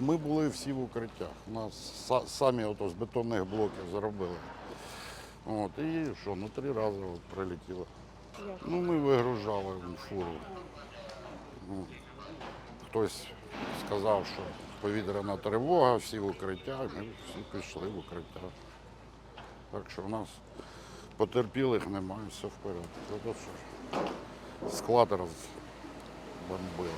Ми були всі в укриттях. Нас са- самі ото з бетонних блоків зробили. От, і що, ну три рази от прилетіло. Ну, ми вигружали фуру. Ну, хтось сказав, що повітряна тривога, всі в укриття, ми всі пішли в укриття. Так що в нас потерпілих немає, все в порядку. Що склад розбомбили.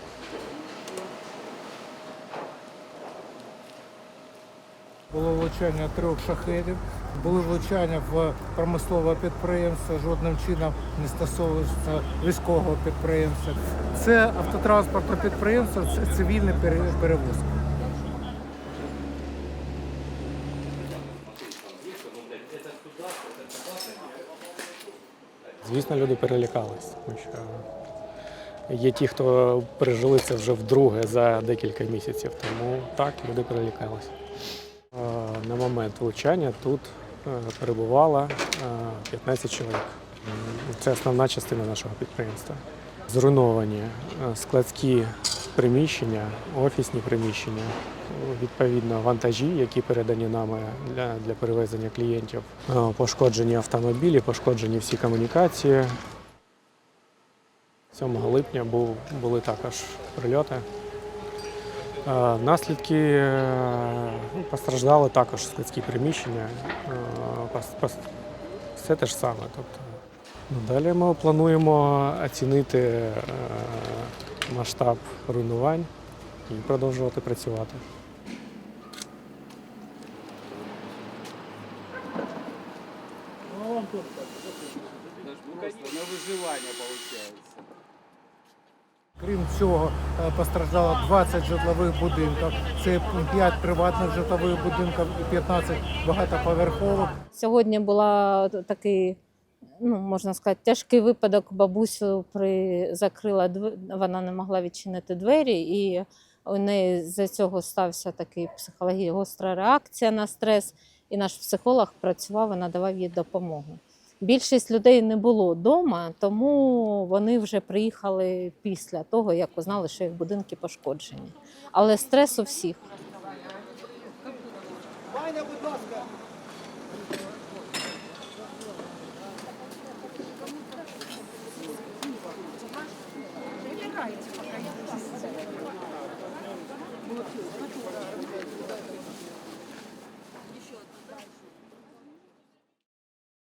Було влучання трьох шахедів, були влучання в промислове підприємство, жодним чином не стосовується військового підприємства. Це автотранспортне підприємство, це цивільний пере- перевозка. Звісно, люди перелякались, тому що є ті, хто пережили це вже вдруге за декілька місяців. Тому так, люди перелякалися. Е, На момент влучання тут е, перебувало е, 15 чоловік. Це основна частина нашого підприємства. Зруйновані е, складські приміщення, офісні приміщення, відповідно вантажі, які передані нами для, для перевезення клієнтів, Е, пошкоджені автомобілі, пошкоджені всі комунікації. 7 липня були також прильоти. Е, Наслідки е, ну, постраждали також складські приміщення. Е, Все те ж саме. Тобто, ну, далі ми плануємо оцінити масштаб руйнувань і продовжувати працювати. Просто на выживание получается. Крім цього, е, постраждало 20 житлових будинків. Це 5 приватних житлових будинків і 15 багатоповерхових. Сьогодні була такий, ну можна сказати, тяжкий випадок. Бабусю при закрила вона не могла відчинити двері, і у неї з цього стався такий психологічна гостра реакція на стрес. І наш психолог працював і надавав їй допомогу. Більшість людей не було вдома, тому вони вже приїхали після того, як узнали, що їх будинки пошкоджені. Але стрес у всіх. Майна, будь ласка. Вибирайте, поки